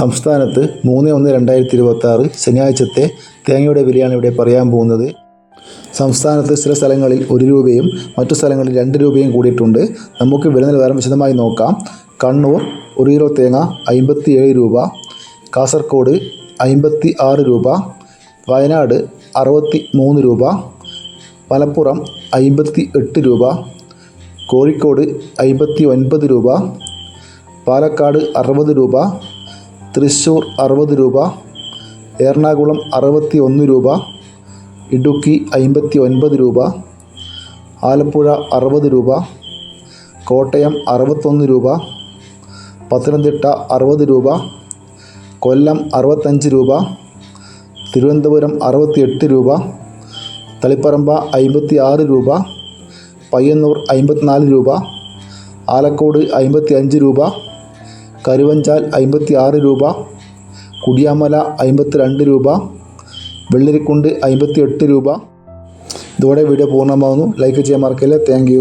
സംസ്ഥാനത്ത് മൂന്ന് ഒന്ന് രണ്ടായിരത്തി ഇരുപത്തി ആറ് ശനിയാഴ്ചത്തെ തേങ്ങയുടെ വിലയാണ് ഇവിടെ പറയാൻ പോകുന്നത്. സംസ്ഥാനത്ത് ചില സ്ഥലങ്ങളിൽ ഒരു രൂപയും മറ്റു സ്ഥലങ്ങളിൽ രണ്ട് രൂപയും കൂടിയിട്ടുണ്ട്. നമുക്ക് വില നിലവാരം വിശദമായി നോക്കാം. കണ്ണൂർ ഒരു കിലോ തേങ്ങ അമ്പത്തി ഏഴ് രൂപ. കാസർഗോഡ് അമ്പത്തി ആറ് രൂപ. വയനാട് അറുപത്തി മൂന്ന് രൂപ. മലപ്പുറം അമ്പത്തി എട്ട് രൂപ. കോഴിക്കോട് അമ്പത്തി ഒൻപത് രൂപ. പാലക്കാട് അറുപത് രൂപ. തൃശ്ശൂർ അറുപത് രൂപ എറണാകുളം അറുപത്തി ഒന്ന് രൂപ ഇടുക്കി അമ്പത്തി ഒൻപത് രൂപ ആലപ്പുഴ അറുപത് രൂപ കോട്ടയം അറുപത്തൊന്ന് രൂപ പത്തനംതിട്ട അറുപത് രൂപ കൊല്ലം അറുപത്തഞ്ച് രൂപ തിരുവനന്തപുരം അറുപത്തിയെട്ട് രൂപ തളിപ്പറമ്പ അമ്പത്തി ആറ് രൂപ പയ്യന്നൂർ അമ്പത്തിനാല് രൂപ ആലക്കോട് അമ്പത്തി അഞ്ച് രൂപ കരുവഞ്ചാൽ അമ്പത്തി ആറ് രൂപ കുടിയാമല അമ്പത്തി രണ്ട് രൂപ വെള്ളരിക്കുണ്ട് അമ്പത്തി എട്ട് രൂപ. ഇതോടെ വീഡിയോ പൂർണമാകുന്നു ലൈക്ക് ചെയ്യാൻ മറക്കില്ല. താങ്ക്